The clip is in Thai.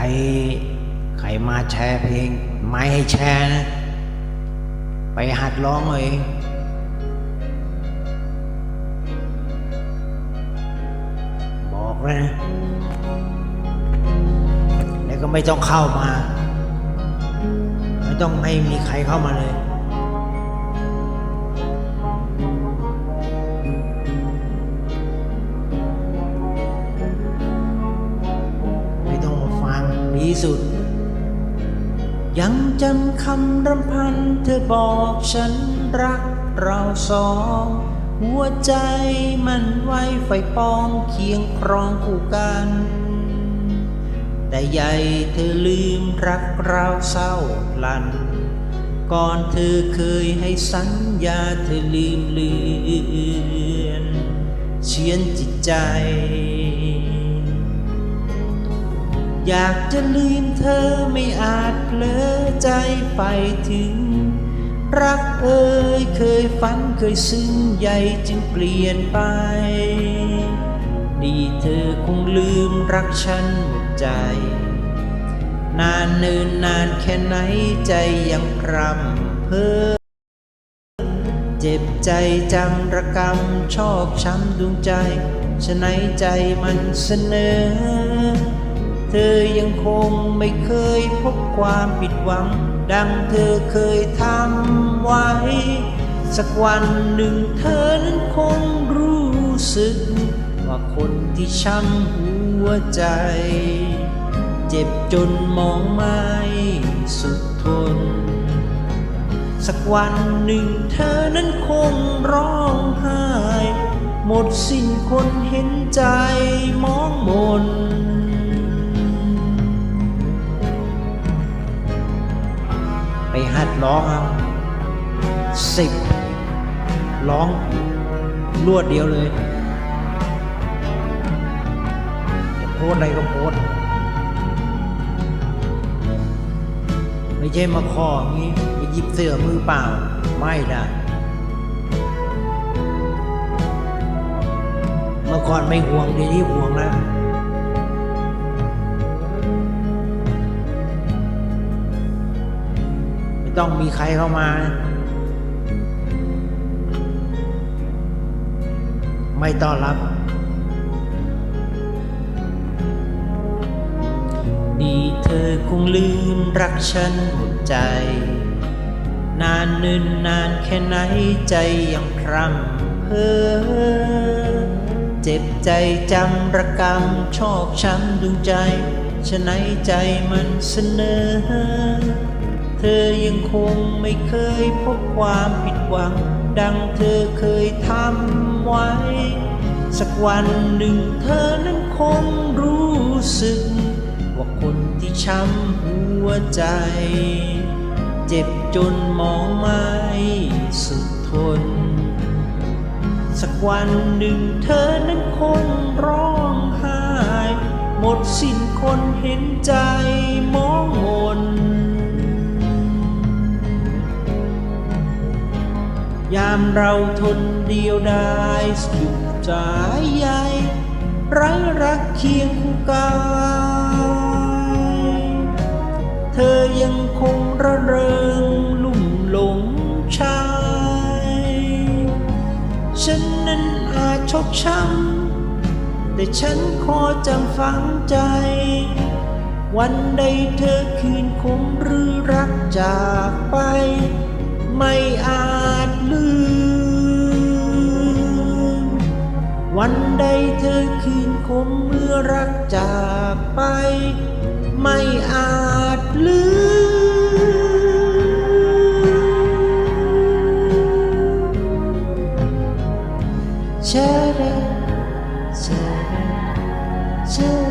รใครมาแชร์เพลง ไม่ให้แชร์นะ ไปหัดร้องเอาเองบอกเลยนะแล้วก็ไม่ต้องเข้ามา ไม่ต้องให้มีใครเข้ามาเลย งดีสุด ยังจำคำรำพันเธอบอกฉันรักเราสอง หัวใจมันไว้ไฟปองเคียงครองคู่กัน แต่ใหญ่เธอลืมรักเราเศร้าลัน ก่อนเธอเคยให้สัญญาเธอลืมเลือนเชียนจิตใจ อยากจะลืมเธอไม่อาจเพลอใจไปถึง รักเอ่ยเคยฝันเคยซึ้งใหญ่จึงเปลี่ยนไป ดีเธอคงลืมรักฉันหมดใจ นานเนินนานแค่ไหนใจยังพรำเพ้อเจ็บใจจำระกำชอกช้ำดวงใจฉะไหนใจมันเสนอ เธอยังคงไม่เคยพบความผิดหวัง ดังเธอเคยทำไว้ สักวันหนึ่งเธอนั้นคงรู้สึก ว่าคนที่ช้ำหัวใจ เจ็บจนมองไม่สุดทน สักวันหนึ่งเธอนั้นคงร้องไห้ หมดสิ้นคนเห็นใจมองมน ร้องเอาสิบร้องรวดเดียวเลยจะโพสต์อะไรก็โพสต์ไม่ใช่มาขออย่างนี้ไปหยิบเสื้อมือเปล่า ไม่ได้เมื่อก่อนไม่ห่วงเดี๋ยวนี้ห่วงแล้ว ไม่ต้องมีใครเข้ามา ไม่ต้อนรับดีเธอคงลืมรักฉันหมดใจ นานนินนานแค่ไหนใจยังพรำเพ้อเจ็บใจจำระกำชอกช้ำดวงใจฉะไหนใจมันเสนอ เธอยังคงไม่เคยพบความผิดหวัง ดังเธอเคยทำไว้ สักวันหนึ่งเธอนั้นคงรู้สึก ว่าคนที่ช้ำหัวใจ เจ็บจนมองไม่สุดทน สักวันหนึ่งเธอนั้นคงร้องไห้ หมดสิ้นคนเห็นใจมองม ยามเราทนเดียวได้สุดใจใหญ่ไร้รักเคียงคู่กายเธอยังคงระเริงลุ่มหลงชาย ฉันนั้นอาจชกช้ำแต่ฉันขอจำฝังใจ วันใดเธอคืนคมหรือรักจากไป ไม่อาจ วันใดเธอคืนคมเมื่อรักจากไป ไม่อาจลืมเชดาเชดาเช